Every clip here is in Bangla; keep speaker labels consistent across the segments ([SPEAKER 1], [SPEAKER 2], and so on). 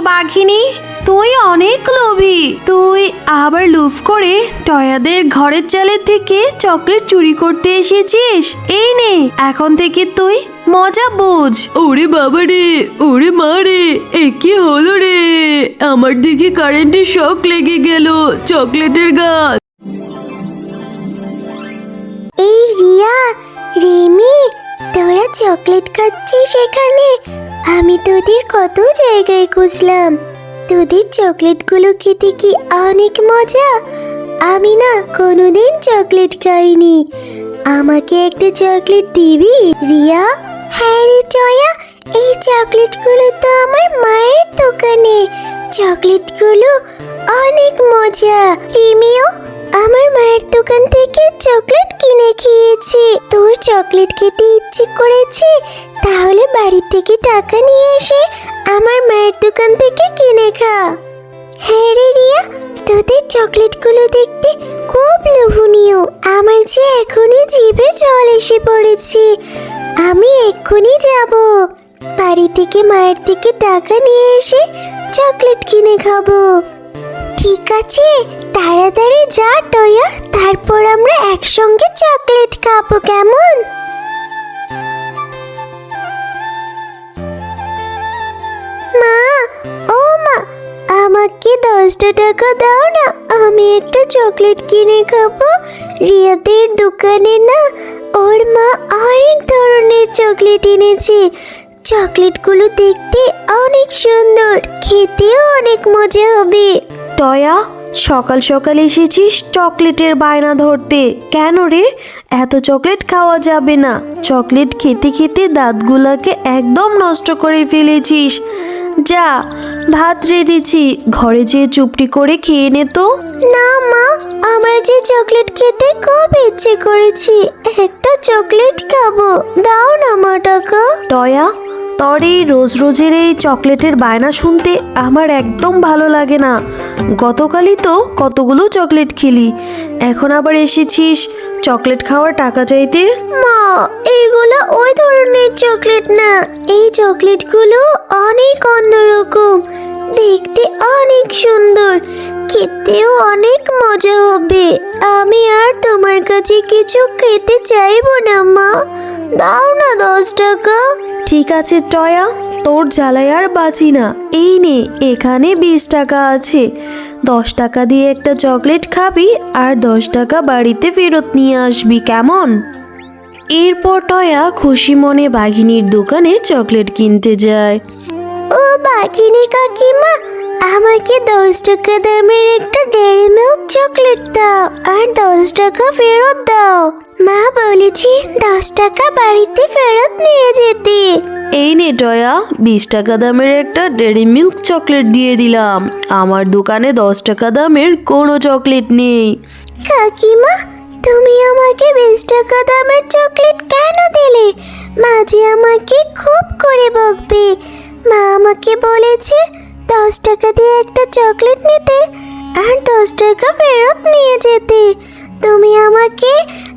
[SPEAKER 1] বাঘিনী, তুই অনেক লোভী। তুই আবার লুফ করে টয়াদের ঘরের চালের থেকে চকলেট চুরি করতে এসেছিস? এই নে, এখন থেকে তুই মজা বোঝ। ওরে বাবা রে, ওরে মা রে, এ কি হলো রে? আমার দিকে কারেন্টের শখ লেগে গেল, চকলেটের গাছ।
[SPEAKER 2] চকলেট খাচ্ছিস এখানে আমি তোদের কত জায়গায় খুঁজলাম। তোদের চকলেটগুলো খেতে কি অনেক মজা। আমি না কোনোদিন চকলেট খাইনি। আমাকে একটা চকলেট দিবি, রিয়া? হ্যাঁ রে জয়া, এই চকলেটগুলো তো আমার মায়ের দোকানে। চকলেটগুলো অনেক মজা। রিমিও আমার মায়ের দোকান থেকে চকলেট কিনে খেয়েছি। তোর চকলেট খেতে ইচ্ছে করেছে? তাহলে বাড়ি থেকে টাকা নিয়ে এসে আমার মায়ের দোকান থেকে কিনে খা। হ্যাঁ রে রিয়া, তোদের চকলেটগুলো দেখতে খুব লোভনীয়। আমার যে এখনই জিভে জল এসে পড়েছে। আমি এক্ষুনি যাব। বাড়ি থেকে মায়ের থেকে টাকা নিয়ে এসে চকলেট কিনে খাব। ঠিক আছে তাড়াতাড়ি যা, টয়া। তারপর আমরা একসঙ্গে চকলেট খাব, কেমন? মা, ও মা, আমাকে দশটা টাকা দাও না। আমি একটা চকলেট কিনে খাব। রিয়াদের দোকানে না, ওর মা অনেক ধরনের চকলেট এনেছে। চকলেটগুলো দেখতে অনেক সুন্দর, খেতেও অনেক মজা হবে।
[SPEAKER 1] টয়া সকাল সকাল এসেছিস চকলেটের বায়না ধরতে। কেন রে? এত চকলেট খাওয়া যাবে না। চকলেট খেতে খেতে দাঁতগুলোকে একদম নষ্ট করে ফেলেছিস। যা ভাত রেঁধেছি। ঘরে যেয়ে চুপটি করে খেয়ে নে তো।
[SPEAKER 2] না মা আমার যে চকলেট খেতে খুব ইচ্ছে করেছি। একটা চকলেট খাব। দাও না মা টাকা।
[SPEAKER 1] টয়া তোর এই রোজ রোজের এই চকলেটের বায়না শুনতে আমার একদম ভালো লাগে না। গতকালই তো কতগুলো চকলেট খেলি, এখন আবার এসেছিস। চকলেট খাওয়ার টাকা চাইতে?
[SPEAKER 2] মা, এইগুলো ওই ধরনের চকলেট না, এই চকলেটগুলো অনেক অন্যরকম। দেখতে অনেক সুন্দর, খেতেও অনেক মজা হবে। আমি আর তোমার কাছে কিছু খেতে চাইব না, মা। দাও না দশ টাকা।
[SPEAKER 1] ঠিক আছে, টয়া। তোর জ্বালায় আর বাঁচি না। এই নে, এখানে বিশ টাকা আছে। দশ টাকা দিয়ে একটা চকলেট খাবি আর দশ টাকা বাড়িতে ফেরত নিয়ে আসবি, কেমন? এরপর টয়া খুশি মনে বাঘিনীর দোকানে চকলেট কিনতে যায়।
[SPEAKER 2] ও বাঘিনী কাকিমা আমাকে দশ টাকা দামের একটা ডেয়ারি মিল্ক চকলেট দাও আর দশ টাকা ফেরত দাও। মা বলেছি দশ টাকা বাড়িতে ফেরত নিয়ে যেতে।
[SPEAKER 1] এই নে টয়া বিশ টাকা দামের একটা ডেরি মিল্ক চকলেট দিয়ে দিলাম। আমার দোকানে দশ টাকা দামের কোনো চকলেট নেই।
[SPEAKER 2] কাকিমা তুমি আমাকে বিশ টাকা দামের চকলেট কেন দিলে? মা যে আমাকে খুব করে বকবে। মা আমাকে বলেছে, দশ টাকা দিয়ে একটা চকলেট নিতে আর দশ টাকা ফেরত নিয়ে যেতে। তুমি আমাকে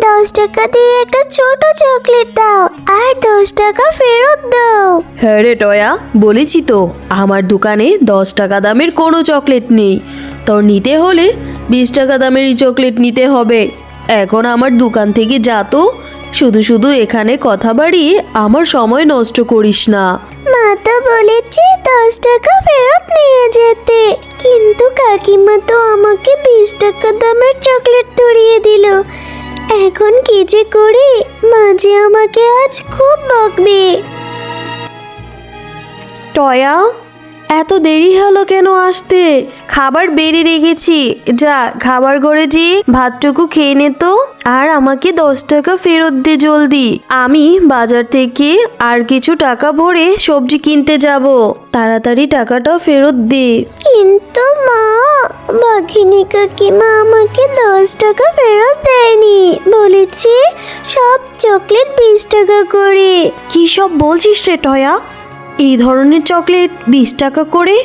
[SPEAKER 2] দশ টাকা দিয়ে একটা ছোট চকলেট দাও আর দশ টাকা ফেরত দাও।
[SPEAKER 1] হ্যাঁ রে টয়া, বলেছি তো, আমার দোকানে দশ টাকা দামের কোনো চকলেট নেই। তোর নিতে হলে বিশ টাকা দামেরই চকলেট নিতে হবে। এখন আমার দোকান থেকে যা তো। শুধু শুধু এখানে কথা বাড়িয়ে আমার সময় নষ্ট করিস না।
[SPEAKER 2] মা তো বলেছে দশ টাকা ফেরত নিয়ে যেতে। কিন্তু কাকিমা তো আমাকে বিশ টাকা দামের চকলেট ধরিয়ে দিল। এখন কি যে করি মা যে আমাকে আজ খুব বকবে।
[SPEAKER 1] টয়া এত দেরি হলো কেন আসতে? খাবার বেড়ে রেখেছি। যা খাবার ঘরে যে ভাতটুকু খেয়ে নে তো। আর আমাকে দশ টাকা ফেরত দে জলদি। আমি বাজার থেকে আর কিছু টাকা ভরে সবজি কিনতে যাব। তাড়াতাড়ি টাকাটা ফেরত দে।
[SPEAKER 2] কিন্তু মা বাঘিনী কাকিমা আমাকে দশ টাকা ফেরত দেয়নি। বলেছে সব চকলেট বিশ টাকা করে।
[SPEAKER 1] কি সব বলছিস রে টয়া? এই ধরনের চকলেট বিশ টাকা করে?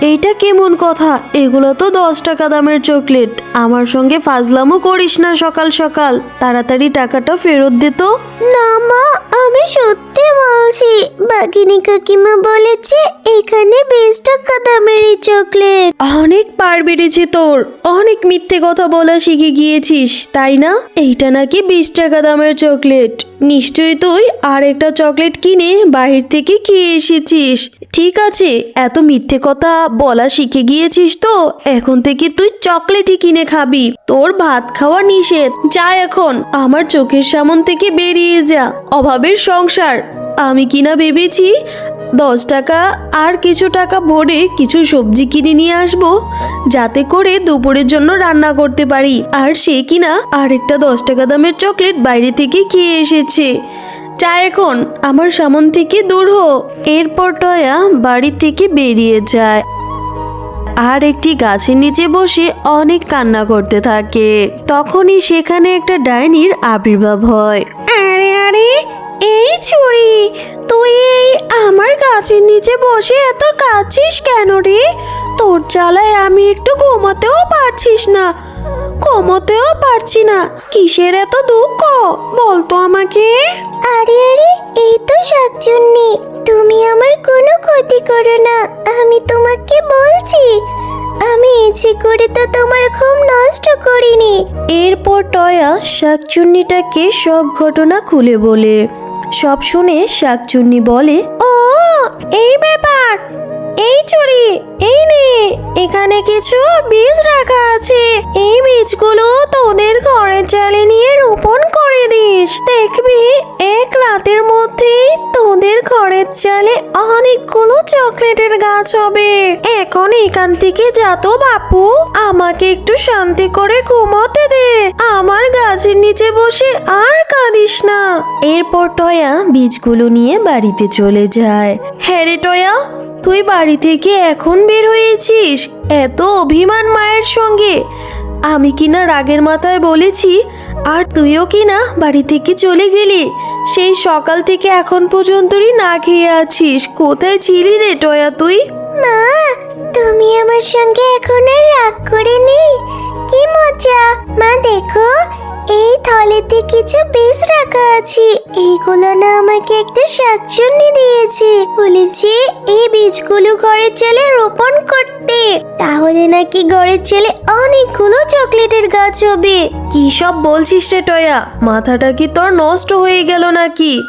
[SPEAKER 1] এইটা কেমন কথা? এগুলো তো দশ টাকা দামের চকলেট। আমার সঙ্গে ফাজলামও করিস না সকাল সকাল। তাড়াতাড়ি টাকাটা ফেরত দে তো।
[SPEAKER 2] না মা আমি সত্যি বলছি। বাঘিনী কাকিমা বলেছে এখানে বিশ টাকা দামের এই চকলেট।
[SPEAKER 1] অনেক পার বেড়েছে তোর। অনেক মিথ্যে কথা বলা শিখে গিয়েছিস তাই না? এইটা নাকি বিশ টাকা দামের চকলেট। নিশ্চয়ই তুই আর একটা চকলেট কিনে বাহির থেকে খেয়ে এসেছিস। ঠিক আছে, এত মিথ্যে কথা বলা শিখে গিয়েছিস তো, এখন থেকে তুই চকলেটই কিনে খাবি। তোর ভাত খাওয়া নিষেধ, যা এখন, আমার চোখের সামন থেকে বেরিয়ে যা, অভাবের সংসার। আমি কিনা ভেবেছি দশ টাকা আর কিছু টাকা ভরে কিছু সবজি কিনে নিয়ে আসব, যাতে করে দুপুরের জন্য রান্না করতে পারি। আর সে কিনা আরেকটা দশ টাকা দামের চকলেট বাইরে থেকে খেয়ে এসেছে। যা এখন আমার সামন থেকে দূর হো। এরপর টয়া বাড়ি থেকে বেরিয়ে যায়। আর একটি গাছের নিচে বসে অনেক কান্না করতে থাকে। তখনই সেখানে একটা ডাইনির আবির্ভাব হয়। আরে আরে, এই ছুরি! আমার গাছের নিচে বসে এত কাঁদছিস কেন রে? তোর জ্বালায় আমি একটু ঘুমাতেও পারছিস না। ঘুমাতেও পারছি না। কিসের এত দুঃখ? বলতো আমাকে।
[SPEAKER 2] আরে আরে এই তো শাকচুন্নি। তুমি আমার কোনো ক্ষতি করো না। আমি তোমাকে বলছি। আমি ইচ্ছে করে তো তোমার ঘুম নষ্ট করিনি।
[SPEAKER 1] এরপর টয়া শাকচুন্নিটাকে সব ঘটনা খুলে বলে। সব শুনে শাকচুন্নি বলে, ও, এই ব্যাপার, এই চুরি, এই নে, এখানে কিছু বীজ রাখা আছে, এই বীজগুলো চকলেটের গাছ হবে। এখন এখান থেকে যা তো বাপু, আমাকে একটু শান্তি করে ঘুমোতে দে। আমার গাছের নিচে বসে আর কাঁদিস না। এরপর টয়া বীজগুলো নিয়ে বাড়িতে চলে যায়। হ্যাঁ রে টয়া, তুই বাড়ি থেকে এখন বের হয়েছিস? এত অভিমান মায়ের সঙ্গে। আমি কিনা রাগের মাথায় বলেছি? আর তুইও কিনা বাড়ি থেকে চলে গেলি? সেই সকাল থেকে এখন পর্যন্তই না খেয়ে আছিস। কোথায় ছিলি রে টয়া তুই?
[SPEAKER 2] মা, তুমি আমার সঙ্গে এখন আর রাগ করে নেই কি মজা। মা, দেখো এই থলেতে কিছু বীজ রাখা আছে। এইগুলো না আমাকে একটা শাকচুন্নি দিয়েছে। বলেছে এই বীজগুলো ঘরের ছেলে রোপণ করতে। তাহলে নাকি ঘরের ছেলে অনেকগুলো চকলেটের গাছ হবে।
[SPEAKER 1] কি সব বলছিস রে টয়া? মাথাটা কি তোর নষ্ট হয়ে গেল নাকি?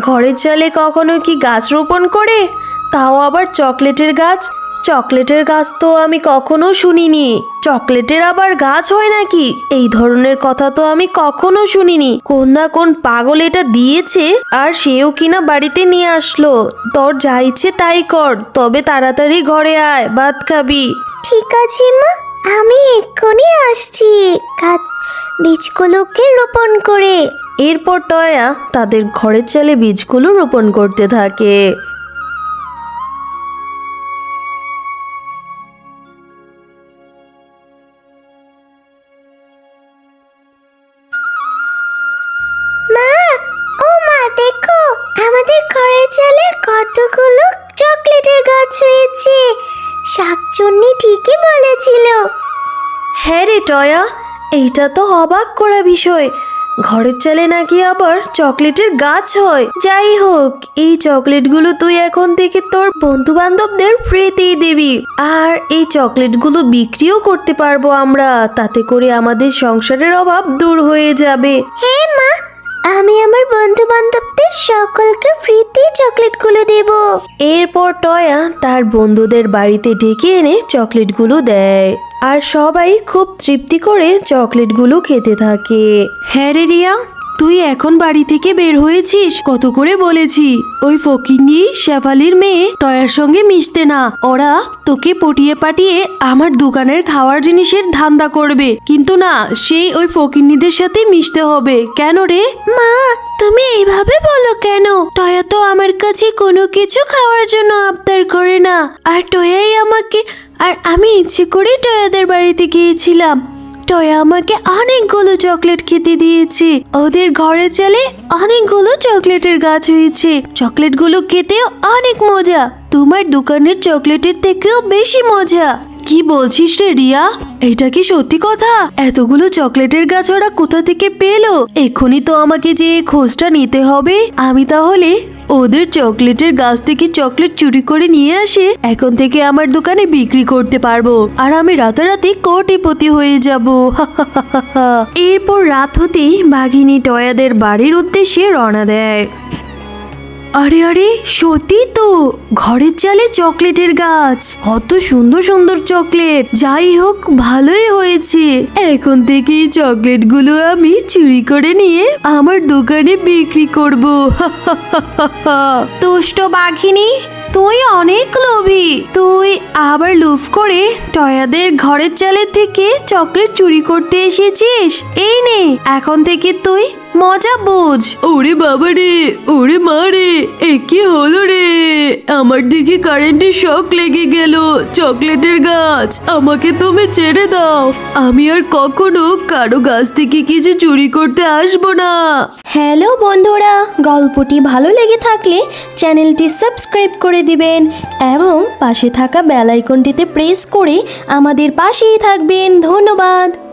[SPEAKER 1] ঘরের চালে কখনো কি গাছ রোপণ করে? তাও আবার চকলেটের গাছ? চকলেটের গাছ তো আমি কখনো শুনিনি। চকলেটের আবার গাছ হয় নাকি? এই ধরনের কথা তো আমি কখনো শুনিনি। কোন না কোন পাগল এটা দিয়েছে আর সেও কিনা বাড়িতে নিয়ে আসলো। তোর যা ইচ্ছে তাই কর তবে তাড়াতাড়ি ঘরে আয় ভাত খাবি।
[SPEAKER 2] ঠিক আছে মা আমি এক্ষুনি আসছি। গাছ বীজগুলোকে রোপণ করে।
[SPEAKER 1] এরপর টয়া তাদের ঘরের চালে বীজগুলো রোপণ করতে থাকে।
[SPEAKER 2] কতগুলো চকলেটের গাছ হয়েছে। শাকচুন্নি ঠিকই বলেছিল।
[SPEAKER 1] হ্যাঁ রে টয়া এইটা তো অবাক করা বিষয়। ঘরের চালে নাকি আবার চকলেটের গাছ হয়? যাই হোক এই চকলেটগুলো তুই এখন থেকে তোর বন্ধু বান্ধবদের ফ্রিতেই দিবি। আর এই চকলেটগুলো বিক্রিও করতে পারব আমরা তাতে করে আমাদের সংসারের অভাব দূর হয়ে যাবে।
[SPEAKER 2] হ্যাঁ মা আমি আমার বন্ধু বান্ধবদের সকলকে ফ্রিতে চকলেটগুলো দেব।
[SPEAKER 1] এরপর টয়া তার বন্ধুদের বাড়িতে ডেকে এনে চকলেটগুলো দেয়। আর সবাই খুব তৃপ্তি করে চকলেটগুলো খেতে থাকে। হ্যাঁ রে রিয়া তুই এখন বাড়ি থেকে বের হয়েছিস? কত করে বলেছি। ওই ফকিন্নি শেফালির মেয়ে টয়ার সঙ্গে মিশতে না। ওরা তোকে পটিয়ে পাটিয়ে আমার দোকানের খাওয়ার জিনিসের ধান্দা করবে। কিন্তু না, সেই ওই ফকিন্নিদের সাথে মিশতে হবে। কেন রে? মা, তুমি এইভাবে বলো কেন? টয়া তো আমার কাছে কোনো কিছু খাওয়ার জন্য আবদার করে না। আর টয়াই আমাকে, আর আমি ইচ্ছে করে টয়াদের বাড়িতে গিয়েছিলাম। টয়া আমাকে অনেকগুলো চকলেট খেতে দিয়েছে। ওদের ঘরে চলে অনেকগুলো চকলেটের গাছ হয়েছে। চকলেটগুলো খেতেও অনেক মজা। তোমার দোকানের চকলেটের থেকেও বেশি মজা। কি বলছিস রে রিয়া? এটা কি সত্যি কথা? এতগুলো চকলেটের গাছ ওরা কোথা থেকে পেল? এক্ষুনি তো আমাকে যে খোঁজটা নিতে হবে। আমি তাহলে ওদের চকলেটের গাছ থেকে চকলেট চুরি করে নিয়ে আসে এখন থেকে আমার দোকানে বিক্রি করতে পারব। আর আমি রাতারাতি কোটিপতি হয়ে যাব। এরপর রাত হতেই বাঘিনী টয়াদের বাড়ির উদ্দেশ্যে রওনা দেয়। আরে আরে, সত্যি তো। ঘরের চালে চকলেটের গাছ। কত সুন্দর সুন্দর চকলেট। যাই হোক, ভালোই হয়েছে। এখন থেকে এই চকলেটগুলো আমি চুরি করে নিয়ে আমার দোকানে বিক্রি করব। দুষ্ট বাঘিনী, তুই অনেক লোভী। তুই আবার লুফ করে টয়াদের ঘরের চালের থেকে চকলেট চুরি করতে এসেছিস? এই নে, এখন থেকে তুই মজা বুঝ। ওরে বাবা রে, ওরে মা রে, এ কি হলো রে? আমার দিকে কারেন্টের শক লেগে গেল চকলেটের গাছ, আমাকে তুমি ছেড়ে দাও। আমি আর কখনো কারও গাছ থেকে কিছু চুরি করতে আসব না।
[SPEAKER 2] হ্যালো বন্ধুরা, গল্পটি ভালো লেগে থাকলে চ্যানেলটি সাবস্ক্রাইব করে দিবেন এবং পাশে থাকা বেল আইকনটিতে প্রেস করে আমাদের পাশেই থাকবেন। ধন্যবাদ।